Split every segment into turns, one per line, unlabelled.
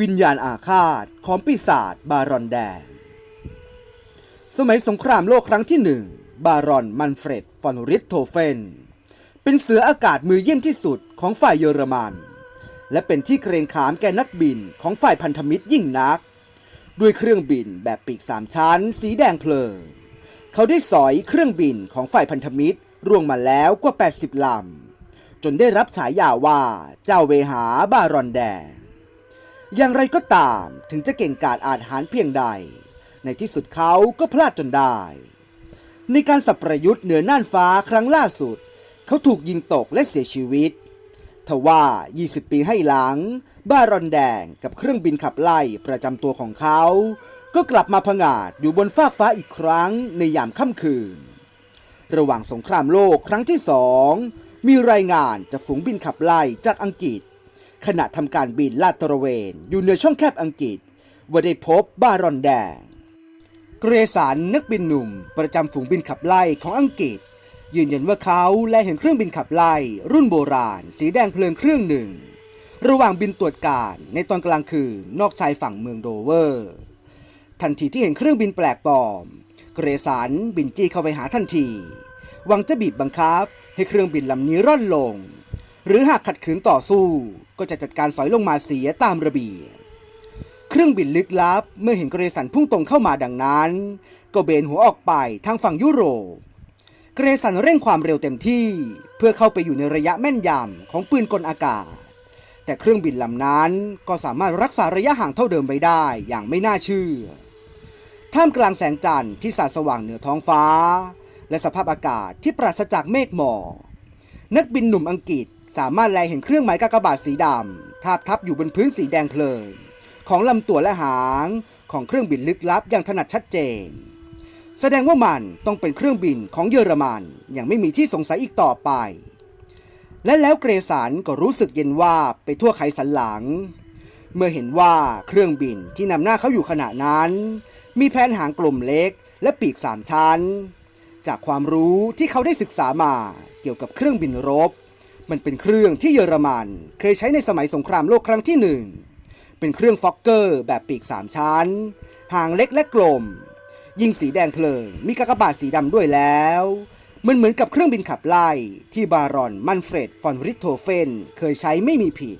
วิญญาณอาฆาตของปีศาจบารอนแดง สมัยสงครามโลกครั้งที่หนึ่ง บารอนมันเฟรดฟอนริทโทเฟน เป็นเสืออากาศมือเยี่ยมที่สุดของฝ่ายเยอรมัน และเป็นที่เกรงขามแก่นักบินของฝ่ายพันธมิตรยิ่งนัก ด้วยเครื่องบินแบบปีกสามชั้น สีแดงเพลิง เขาได้สอยเครื่องบินของฝ่ายพันธมิตรร่วงมาแล้วกว่า 80ลำจนได้รับฉายาว่าเจ้าเวหาบารอนแดง อย่างไรก็ตามถึงจะเก่งกาจอาจหารเพียงใด ในที่สุดเขาก็พลาดจนได้ ในการสับประยุทธ์เหนือน่านฟ้าครั้งล่าสุด เขาถูกยิงตกและเสียชีวิตทว่า 20 ปีให้หลังบารอนแดงกับเครื่องบินขับไล่ประจำตัวของเขา ก็กลับมาผงาดอยู่บนฟากฟ้าอีกครั้งในยามค่ำคืน ระหว่างสงครามโลกครั้งที่สองมีรายงานจากฝูงบินขับไล่จากอังกฤษ ขณะทำการบินลาดตระเวน อยู่เหนือช่องแคบอังกฤษ ว่าได้พบบารอนแดง เกรสันนักบินหนุ่ม ประจำฝูงบินขับไล่ของอังกฤษ ยืนยันว่าเขาและเห็นเครื่องบินขับไล่ รุ่นโบราณ สีแดงเพลิงเครื่องหนึ่ง ระหว่างบินตรวจการในตอนกลางคืนนอกชายฝั่งเมืองโดเวอร์ ทันทีที่เห็นเครื่องบินแปลกปลอม เกรสันบินจี้เข้าไปหาทันทีหวังจะบีบบังคับให้เครื่องบินลำนี้ร่อนลง หรือหากขัดขืนต่อสู้ ก็จะจัดการสอยลงมาเสียตามระเบียบเครื่องบินลึกลับเมื่อเห็นเกรสันพุ่งตรงเข้ามาดังนั้น ก็เบนหัวออกไปทางฝั่งยุโรป เกรสันเร่งความเร็วเต็มที่เพื่อเข้าไปอยู่ในระยะแม่นยำของปืนกลอากาศ แต่เครื่องบินลำนั้นก็สามารถรักษาระยะห่างเท่าเดิมไว้ได้อย่างไม่น่าเชื่อ ท่ามกลางแสงจันทร์ที่สาดสว่างเหนือท้องฟ้า และสภาพอากาศที่ปราศจากเมฆหมอกนักบินหนุ่มอังกฤษ สามารถแลเห็นเครื่องหมายกากบาทสีดำทาบทับอยู่บนพื้นสีแดงเพลิง ของลำตัวและหางของเครื่องบินลึกลับอย่างถนัดชัดเจน แสดงว่ามันต้องเป็นเครื่องบินของเยอรมันอย่างไม่มีที่สงสัยอีกต่อไป และแล้วเกรสันก็รู้สึกเย็นว่าไปทั่วไขสันหลัง เมื่อเห็นว่าเครื่องบินที่นำหน้าเขาอยู่ขณะนั้น มีแผนหางกลมเล็กและปีกสามชั้น จากความรู้ที่เขาได้ศึกษามาเกี่ยวกับเครื่องบินรบ มันเป็นเครื่องที่เยอรมันเคยใช้ในสมัยสงครามโลกครั้งที่หนึ่ง เป็นเครื่องฟอกเกอร์แบบปีกสามชั้น หางเล็กและกลม ยิงสีแดงเพลิง มีกากบาทสีดำด้วยแล้ว มันเหมือนกับเครื่องบินขับไล่ที่บารอนมันเฟรดฟอนริทโทเฟนเคยใช้ไม่มีผิด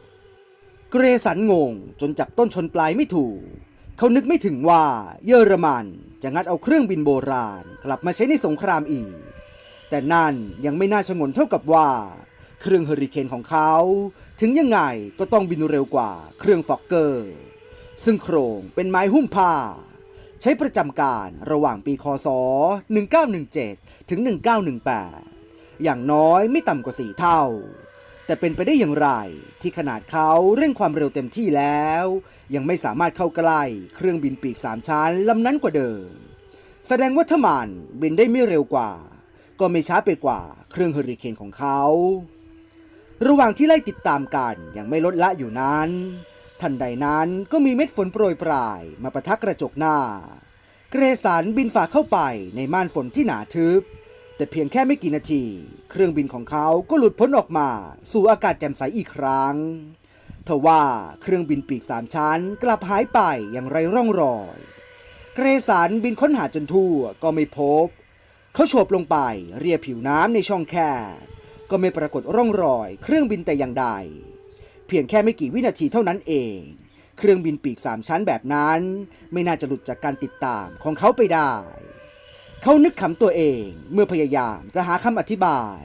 เกรสันงงจนจับต้นชนปลายไม่ถูก เขานึกไม่ถึงว่าเยอรมันจะงัดเอาเครื่องบินโบราณ กลับมาใช้ในสงครามอีก แต่นั่นยังไม่น่าชงนเท่ากับว่า เครื่องเฮอริเคนของเขา ถึงยังไงก็ต้องบินเร็วกว่าเครื่องฟอกเกอร์ ซึ่งโครงเป็นไม้หุ้มผ้า ใช้ประจำการระหว่างปีคศ 1917 ถึง 1918 อย่างน้อยไม่ต่ำกว่า 4 เท่า แต่เป็นไปได้อย่างไรที่ขนาดเขาเร่งความเร็วเต็มที่แล้ว ยังไม่สามารถเข้าใกล้เครื่องบินปีกสามชั้นลำนั้นกว่าเดิม แสดงว่าถ้ามันบินได้ไม่เร็วกว่า ก็ไม่ช้าไปกว่าเครื่องเฮอริเคนของเขา ระหว่างที่ไล่ติดตามกันย่างไม่ลดละอยู่นั้น ทันใดนั้นก็มีเม็ดฝนโปรยปลายมาประทักกระจกหน้า เกรสันบินฝ่าเข้าไปในม่านฝนที่หนาทึบ แต่เพียงแค่ไม่กี่นาที เครื่องบินของเขาก็หลุดพ้นออกมาสู่อากาศแจ่มใสอีกครั้งทว่าเครื่องบินปีกสามชั้นกลับหายไปอย่างไรร่องรอย เกรสันบินค้นหาจนทั่วก็ไม่พบ เขาโฉบลงไปเรียผิวน้ำในช่องแคบ ก็ไม่ปรากฏร่องรอย เครื่องบินแต่อย่างใด เพียงแค่ไม่กี่วินาทีเท่านั้นเอง เครื่องบินปีกสามชั้นแบบนั้น ไม่น่าจะหลุดจากการติดตามของเขาไปได้ เขานึกขำตัวเองเมื่อพยายามจะหาคำอธิบาย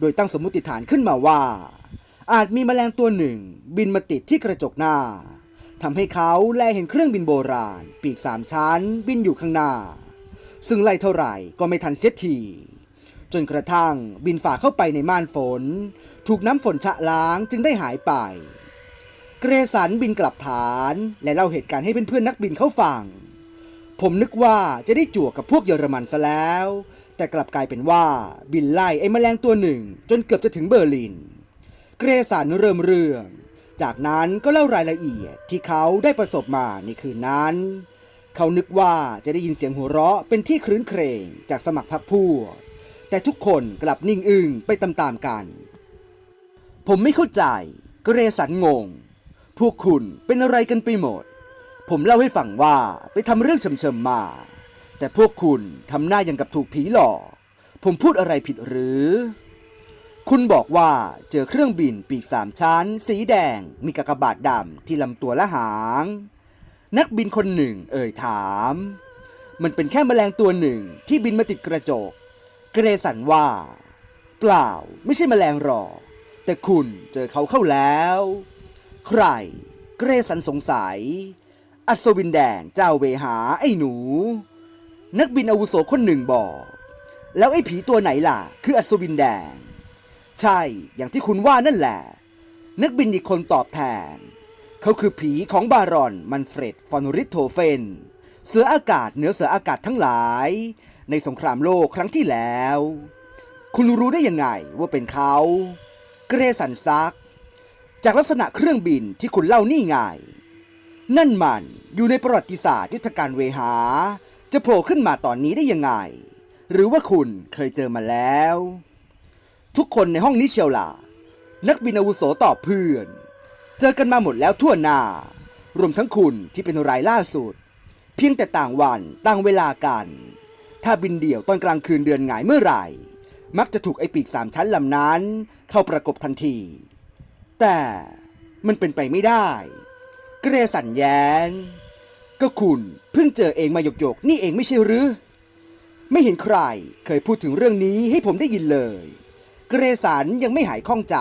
โดยตั้งสมมติฐานขึ้นมาว่า อาจมีแมลงตัวหนึ่ง บินมาติดที่กระจกหน้าทำให้เขาแลเห็นเครื่องบินโบราณ ปีกสามชั้น บินอยู่ข้างหน้า ซึ่งไล่เท่าไหร่ก็ไม่ทันเสียที จนกระทั่งบินฝ่าเข้าไปในม่านฝน ถูกน้ำฝนชะล้างจึงได้หายไป เกรสันบินกลับฐาน และเล่าเหตุการณ์ให้เพื่อนๆนักบินเขาฟัง ผมนึกว่าจะได้จั่วกับพวกเยอรมันซะแล้ว แต่กลับกลายเป็นว่าบินไล่ไอ้แมลงตัวหนึ่ง จนเกือบจะถึงเบอร์ลิน เกรสันเริ่มเรื่องจากนั้นก็เล่ารายละเอียดที่เขาได้ประสบมาในคืนนั้น เขานึกว่าจะได้ยินเสียงหัวเราะเป็นที่ครื้นเครงจากสมัครพรรคพวก แต่ทุกคนกลับนิ่งอึ้งไปตามๆกัน ผมไม่เข้าใจเกรสันงง พวกคุณเป็นอะไรกันไปหมด ผมเล่าให้ฟังว่าไปทำเรื่องเฉมๆมา แต่พวกคุณทำหน้าอย่างกับถูกผีหลอกผมพูดอะไรผิดหรือ คุณบอกว่าเจอเครื่องบินปีกสามชั้น สีแดงมีกากบาทดำที่ลำตัวและหาง นักบินคนหนึ่งเอ่ยถาม มันเป็นแค่แมลงตัวหนึ่งที่บินมาติดกระจก เกรสันว่า เปล่าไม่ใช่แมลงหรอก แต่คุณเจอเขาเข้าแล้ว ใคร เกรสันสงสัย อัศวินแดงเจ้าเวหาไอ้หนู นักบินอาวุโสคนหนึ่งบอก แล้วไอ้ผีตัวไหนล่ะ คืออัศวินแดง ใช่อย่างที่คุณว่านั่นแหละ นักบินอีกคนตอบแทน เขาคือผีของบารอนมันเฟรดฟอนริทโทเฟนเสืออากาศเหนือเสืออากาศทั้งหลาย ในสงครามโลกครั้งที่แล้ว คุณรู้ได้ยังไงว่าเป็นเขา เกรสันซัก จากลักษณะเครื่องบินที่คุณเล่านี่ไง นั่นมันอยู่ในประวัติศาสตร์ยุทธการเวหา จะโผล่ขึ้นมาตอนนี้ได้ยังไง หรือว่าคุณเคยเจอมาแล้ว ทุกคนในห้องนี้เชียวล่ะ นักบินอาวุโสตอบเพื่อน เจอกันมาหมดแล้วทั่วหน้ารวมทั้งคุณที่เป็นรายล่าสุด เพียงแต่ต่างวันต่างเวลากัน ถ้าบินเดี่ยวตอนกลางคืนเดือนหงายเมื่อไหร่ มักจะถูกไอปีกสามชั้นลำนั้น เข้าประกบทันที แต่มันเป็นไปไม่ได้ เกรสันแย้ง ก็คุณเพิ่งเจอเองมาหยกๆนี่เองไม่ใช่หรือ ไม่เห็นใครเคยพูดถึงเรื่องนี้ให้ผมได้ยินเลย เกรสันยังไม่หายข้องใจ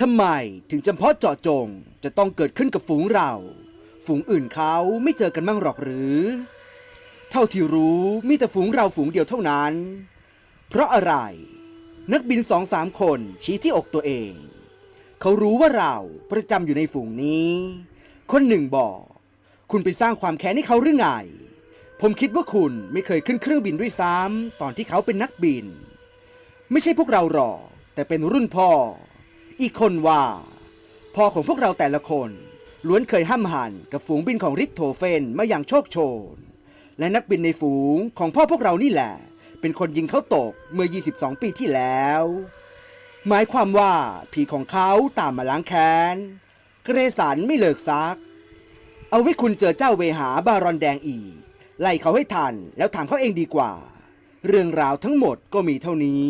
ทำไมถึงจำเพาะเจาะจงจะต้องเกิดขึ้นกับฝูงเรา ฝูงอื่นเขาไม่เจอกันมั่งหรอกหรือ เท่าที่รู้มีแต่ฝูงเราฝูงเดียวเท่านั้น เพราะอะไร นักบินสองสามคนชี้ที่อกตัวเอง เขารู้ว่าเราประจำอยู่ในฝูงนี้ คนหนึ่งบอก คุณไปสร้างความแค้นให้เขาหรือไง ผมคิดว่าคุณไม่เคยขึ้นเครื่องบินด้วยซ้ำตอนที่เขาเป็นนักบิน ไม่ใช่พวกเราหรอกแต่เป็นรุ่นพ่อ อีกคนว่า พ่อของพวกเราแต่ละคนล้วนเคยห้ำหันกับฝูงบินของริทโทเฟนมาอย่างโชคโชน และนักบินในฝูงของพ่อพวกเรานี่แหละ เป็นคนยิงเขาตกเมื่อ 22 ปีที่แล้ว หมายความว่าผีของเขาตามมาล้างแค้น เกรสันไม่เลิกซัก เอาไว้คุณเจอเจ้าเวหาบารอนแดงอีก ไล่เขาให้ทันแล้วถามเขาเองดีกว่า เรื่องราวทั้งหมดก็มีเท่านี้